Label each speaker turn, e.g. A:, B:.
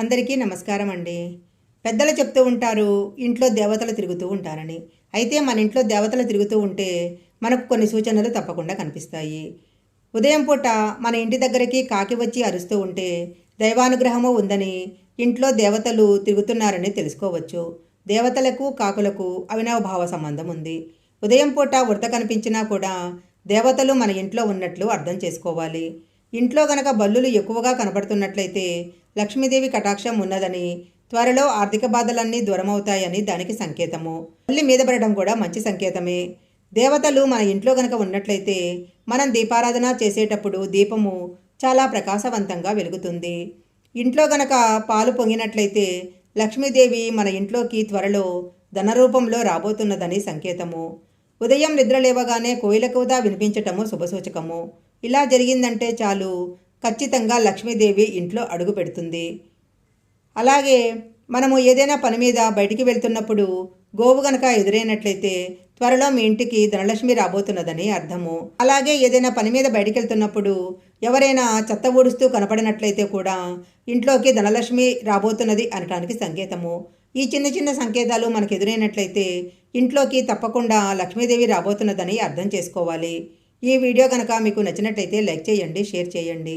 A: అందరికీ నమస్కారం అండి. పెద్దలు చెప్తూ ఉంటారు ఇంట్లో దేవతలు తిరుగుతూ ఉంటారని. అయితే మన ఇంట్లో దేవతలు తిరుగుతూ ఉంటే మనకు కొన్ని సూచనలు తప్పకుండా కనిపిస్తాయి. ఉదయం పూట మన ఇంటి దగ్గరికి కాకి వచ్చి అరుస్తూ ఉంటే దైవానుగ్రహము ఉందని ఇంట్లో దేవతలు తిరుగుతున్నారని తెలుసుకోవచ్చు. దేవతలకు కాకులకు అవినాభావ సంబంధం ఉంది. ఉదయం పూట ఉడత కనిపించినా కూడా దేవతలు మన ఇంట్లో ఉన్నట్లు అర్థం చేసుకోవాలి. ఇంట్లో గనక బల్లులు ఎక్కువగా కనబడుతున్నట్లయితే లక్ష్మీదేవి కటాక్షం ఉన్నదని త్వరలో ఆర్థిక బాధలన్నీ దూరమవుతాయని దానికి సంకేతము. తల్లి మీద పడడం కూడా మంచి సంకేతమే. దేవతలు మన ఇంట్లో గనక ఉన్నట్లయితే మనం దీపారాధన చేసేటప్పుడు దీపము చాలా ప్రకాశవంతంగా వెలుగుతుంది. ఇంట్లో గనక పాలు పొంగినట్లయితే లక్ష్మీదేవి మన ఇంట్లోకి త్వరలో ధనరూపంలో రాబోతున్నదని సంకేతము. ఉదయం నిద్ర లేవగానే కోయిల వినిపించటము శుభసూచకము. ఇలా జరిగిందంటే చాలు ఖచ్చితంగా లక్ష్మీదేవి ఇంట్లో అడుగు పెడుతుంది. అలాగే మనము ఏదైనా పని మీద బయటికి వెళ్తున్నప్పుడు గోవు గనక ఎదురైనట్లయితే త్వరలో మీ ఇంటికి ధనలక్ష్మి రాబోతున్నదని అర్థము. అలాగే ఏదైనా పని మీద బయటికి వెళ్తున్నప్పుడు ఎవరైనా చెత్త ఊడుస్తూ కనపడినట్లయితే కూడా ఇంట్లోకి ధనలక్ష్మి రాబోతున్నది అనటానికి సంకేతము. ఈ చిన్న చిన్న సంకేతాలు మనకు ఎదురైనట్లయితే ఇంట్లోకి తప్పకుండా లక్ష్మీదేవి రాబోతున్నదని అర్థం చేసుకోవాలి. ఈ వీడియో కనుక మీకు నచ్చినట్లయితే లైక్ చేయండి షేర్ చేయండి.